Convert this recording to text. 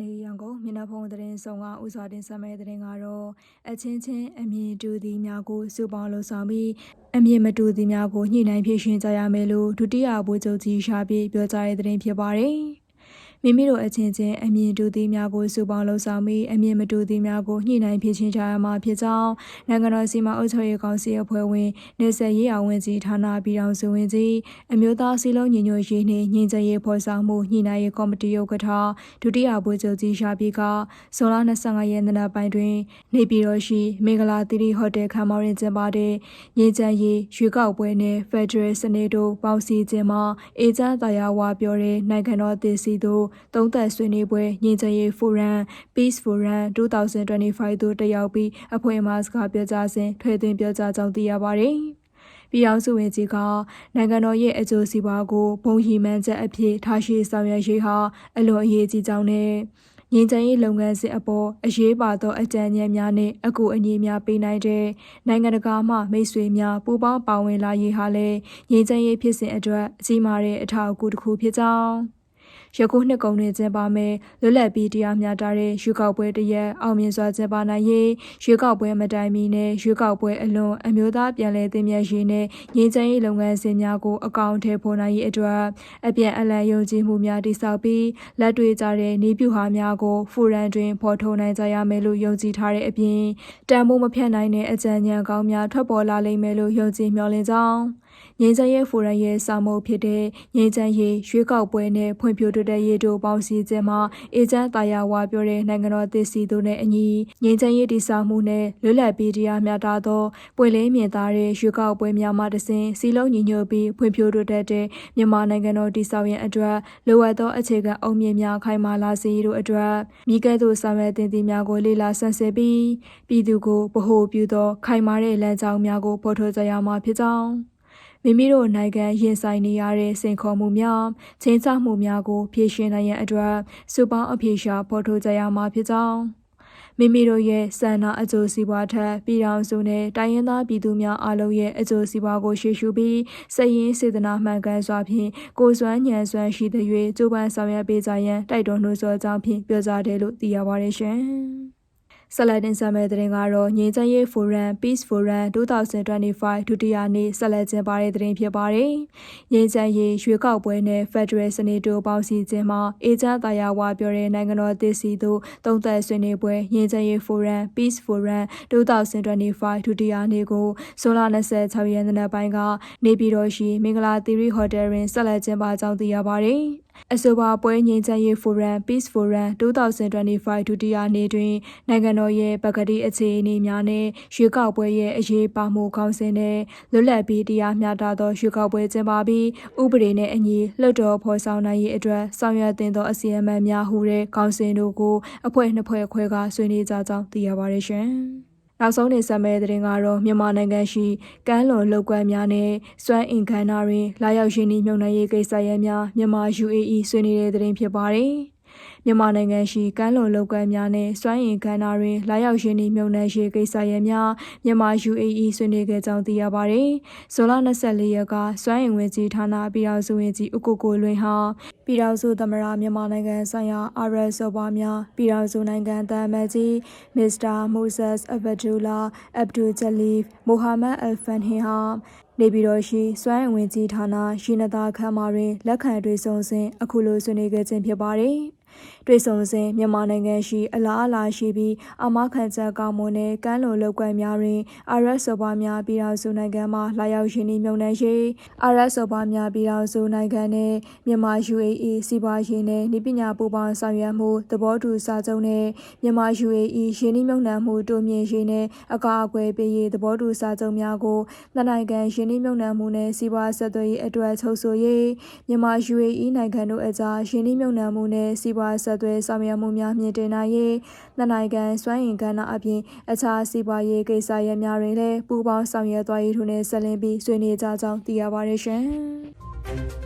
နေ့ရန်ကုန်မျက်နှာဖုံးသတင်းဆောင်ကဥစွာတင်ဆက်မဲ့သတင်းကတော့အချင်းချင်းအမြင်တူသည်များကိုစုပေါင်းလှုပ်ဆောင်ပြီးအမြင်မတူသည်များကိုညှိနှိုင်းဖြေရှင်းကြရမယ်လို့ဒုတိယဗိုလ်ချုပ်ကြီးရှာပြေပြောကြားတဲ့သတင်းဖြစ်ပါတယ်။ မိမိတို့အချင်းချင်းအမြင်တူသည်များကိုစုပေါင်းလှုပ်ဆောင်ပြီးအမြင်မတူသည်များကိုညှိနှိုင်းဖြေရှင်းကြရမှာဖြစ်ကြောင်းနိုင်ငံတော်စီမံအုပ်ချုပ်ရေးကောင်စီအဖွဲ့ဝင်နေဆက်ရေးအောင်ဝင်ကြီးဌာနပြည်ထောင်စုဝင်ကြီးအမျိုးသားစီလုံးညီညွတ်ရေးနှင့်ညီညွတ်ရေးဖော်ဆောင်မှုညှိနှိုင်းရေးကော်မတီဥက္ကဋ္ဌဒုတိယဗိုလ်ချုပ်ကြီးရှာပြေကဇွန်လ25ရက်နေ့နက်ပိုင်းတွင် နေပြည်တော်ရှိမင်္ဂလာသီရိဟိုတယ်ခမ်းမောင်းရင်ကျင်းပတဲ့ညီချမ်းရေးရွေးကောက်ပွဲနှင့်ဖက်ဒရယ်စနစ်တို့ပေါင်းစည်းခြင်းမှာအေဂျင့်တရားဝါပြောတဲ့နိုင်ငံတော်တည်စီတို့သုံးသက်ဆွေးနွေးပွဲညီချရေးဖိုရမ် Peace Forum 2025တို့တက်ရောက်ပြီးအဖွဲ့မှစကားပြောကြားစဉ်ထွေသွင်းပြောကြားကြောင်းသိရပါတယ်။ပြည်အောင်စုဝင်ကြီးကနိုင်ငံတော်ရဲ့အကျိုးစီးပွားကိုဘုံဟီမှန်းချက်အဖြစ်ထားရှိဆောင်ရွက်ရေးဟာအလွန်အရေးကြီးကြောင်းနဲ့ငင်းချင်ရေးလုပ်ငန်းစဉ်အပေါ်အရေးပါသောအကြံဉာဏ်များနဲ့အကူအညီများပေးနိုင်တဲ့နိုင်ငံတကာမှမိတ်ဆွေများပူးပေါင်းပါဝင်လာရေးဟာလည်းငင်းချင်ရေးဖြစ်စဉ်အတွက်အကြီးမားတဲ့အထောက်အကူတစ်ခုဖြစ်ကြောင်း ယခုနှစ်ကုန်တွင်ကျင်းပမယ်လွတ်လပ်ပြီးတရားမျှတတဲ့ရွေးကောက်ပွဲတရက်အောင်မြင်စွာကျင်းပနိုင်ရေးရွေးကောက်ပွဲမတိုင်မီနဲ့ရွေးကောက်ပွဲအလွန်အမျိုးသားပြန်လည်တင်မြတ်ရေးနဲ့ငြိမ်းချမ်းရေးလုပ်ငန်းစဉ်များကိုအကောင့်ထဲပေါ်နိုင်ရေးအတွက်အပြန်အလှန်ယုံကြည်မှုများတည်ဆောက်ပြီးလက်တွေ့ကြတဲ့နည်းဗျူဟာများကိုဖူရန်တွင်ဖော်ထုတ်နိုင်ကြရမယ်လို့ယုံကြည်ထားတဲ့အပြင်တန်ဖိုးမဖြတ်နိုင်တဲ့အကြံဉာဏ်ကောင်းများထွက်ပေါ်လာလိမ့်မယ်လို့ယုံကြည်မျှော်လင့်ကြောင်းငင်းချရေးဖိုရမ်ရဲ့စာမုပ်ဖြစ်တဲ့ငင်းချရေးရွေးကောက်ပွဲနဲ့ဖွံ့ဖြိုးတိုးတက်ရေးတို့ပေါင်းစည်းခြင်းမှာအေဂျင့်တာယာဝါပြောတဲ့နိုင်ငံတော်သစ်စီတို့နဲ့အညီငင်းချရေးတည်ဆောက်မှုနဲ့လွတ်လပ်ပြီးတရားမျှတသောပွင့်လင်းမြင်သာတဲ့ရွေးကောက်ပွဲများမှတစဉ်စီလုံးညီညွတ်ပြီးဖွံ့ဖြိုးတိုးတက်တဲ့မြန်မာနိုင်ငံတော်တည်ဆောက်ရန်အတွက်လိုအပ်သောအခြေခံအုံမြင့်များခိုင်မာလာစေတို့အတွက်မိကဲ့သို့ဆောင်ရွက်တင်တီများကိုလေ့လာဆန်းစစ်ပြီးပြည်သူကိုဗဟုပြုသောခိုင်မာတဲ့လမ်းကြောင်းများကိုပေါ်ထုတ်ကြရမှာဖြစ်ကြောင်း မိမိတို့နိုင်ငံရင်ဆိုင်နေရတဲ့စိန်ခေါ်မှုများချင်းချမှုများကိုဖြေရှင်းနိုင်ရန်အတွက်စုပေါင်းအပြေရှာဖော်ထုတ်ကြရမှာဖြစ်ကြောင်းမိမိတို့ရဲ့စံနာအကျိုးစီးပွားထက်ပြည်ထောင်စုနဲ့တိုင်းရင်းသားပြည်သူများအားလုံးရဲ့အကျိုးစီးပွားကိုရှေ့ရှုပြီးစည်ရင်းစေတနာမှန်ကန်စွာဖြင့်ကိုယ်စွမ်းဉာဏ်စွမ်းရှိသရွေကြိုးပမ်းဆောင်ရွက်ပေးကြရန်တိုက်တွန်းနှိုးဆော်ကြောင်းဖြင့်ပြောကြားတယ်လို့သိရပါတယ်ရှင်။ ဆက်လက်တင်ဆက်မယ့်သတင်းကတော့ငြိမ်းချမ်းရေးဖိုရမ် Peace Forum 2025ဒုတိယနေ့ဆက်လက်ကျင်းပတဲ့သတင်းဖြစ်ပါတယ်။ငြိမ်းချမ်းရေးရွေးကောက်ပွဲနဲ့ Federal စနစ်တို့ပေါင်းစည်းခြင်းမှာအေဂျင့်တာယာဝါပြောတဲ့နိုင်ငံတော်တည်စီတို့တုံ့သက်ဆွေးနွေးပွဲငြိမ်းချမ်းရေးဖိုရမ် Peace Forum 2025ဒုတိယနေ့ကိုဇွန်လ26ရက်နေ့ပိုင်းကနေပြည်တော်ရှိမင်္ဂလာသီရိဟိုတယ်တွင်ဆက်လက်ကျင်းပကြောင်းသိရပါတယ်။အဆိုပါပွဲငြိမ်းချမ်းရေးဖိုရမ် Peace Forum 2025ဒုတိယနေ့တွင်နိုင်ငံတော်ရဲ့ပကတိအခြေအနေများနဲ့ရွေးကောက်ပွဲရဲ့အရေးပါမှုခေါင်းစဉ်နဲ့လွတ်လပ်ပြီးတရားမျှတသောရွေးကောက်ပွဲကျင်းပပြီးဥပဒေနဲ့အညီလွှတ်တော်ဖော်ဆောင်နိုင်ရေးအတွက်ဆောင်ရွက်တင်သောအစီအမံများဟူတဲ့ခေါင်းစဉ်တို့ကိုအဖွဲ့နှစ်ဖွဲ့ခွဲကဆွေးနွေးကြကြောင်းသိရပါတယ်ရှင်။ နောက်ဆုံးနေဆက်မဲ့တဲ့တင်ကတော့မြန်မာနိုင်ငံရှိကမ်းလွန်လောက်ကွက်များနဲ့စွမ်းအင်ခန္ဓာတွင်လာရောက်ရင်းနှီးမြှုပ်နှံရေးကိစ္စရပ်များမြန်မာ UAE ဆွေးနွေးတဲ့တင်ဖြစ်ပါတယ်။ မြန်မာနိုင်ငံရှိကမ်းလွန်လုပ်ကွက်များနဲ့စွမ်းအင်ကဏ္ဍတွင်လာရောက်ရင်းနှီးမြှုပ်နှံရေးကိစ္စရပ်များမြန်မာ UAE ဆွေးနွေးခဲ့ကြောင်းသိရပါသည်။ဇွန်လ24ရက်ကစွမ်းအင်ဝင်ကြီးဌာနပြည်ထောင်စုဝင်ကြီးဥက္ကိုကိုလွင်ဟာပြည်ထောင်စုသမ္မတမြန်မာနိုင်ငံဆိုင်ရာအာရစောပါများပြည်ထောင်စုနိုင်ငံတမန်ကြီးမစ္စတာမိုးဆက်အဗဒူလာအဗ်ဒူဂျလီဖ်မိုဟာမက်အယ်ဖန်ဟင်ဟာနေပြည်တော်ရှိစွမ်းအင်ဝင်ကြီးဌာနရှိနသာခမ်းမာတွင်လက်ခံတွေ့ဆုံစဉ်အခုလိုဆွေးနွေးခဲ့ခြင်းဖြစ်ပါတယ်။ တွေ့ဆုံစဉ်မြန်မာနိုင်ငံရှိအလားအလာရှိပြီးအမခံချက်ကောင်းမွန်တဲ့ကမ်းလွန်လုပ်ကွက်များတွင်အာရက်စောပါများပြည်ထောင်စုနိုင်ငံမှလာရောက်ရင်းနှီးမြှုပ်နှံရေးအာရက်စောပါများပြည်ထောင်စုနိုင်ငံနဲ့မြန်မာ UAE စီးပွားရေးနဲ့ဤပညာပူးပေါင်းဆောင်ရွက်မှုသဘောတူစာချုပ်နဲ့မြန်မာ UAE ရင်းနှီးမြှုပ်နှံမှုတိုးမြင့်ရေးနဲ့အကာအကွယ်ပေးရေးသဘောတူစာချုပ်များကိုနှစ်နိုင်ငံရင်းနှီးမြှုပ်နှံမှုနဲ့စီးပွားဆက်သွယ်ရေးအတွက်ချုပ်ဆိုရေးမြန်မာ UAE နိုင်ငံတို့အကြားရင်းနှီးမြှုပ်နှံမှုနဲ့စီးပွားဆက်သွယ်ဆောင်ရွက်မှုများမြင့်တင်နိုင်ရေးနှစ်နိုင်ငံစွမ်းအင်ကဏ္ဍအပြင်အခြားစီးပွားရေးကိစ္စရပ်များတွင်လည်းပူးပေါင်းဆောင်ရွက်သွားရေးထုနဲ့ဆက်လင်းပြီးဆွေးနွေးကြကြောင်းသိရပါတယ်ရှင်။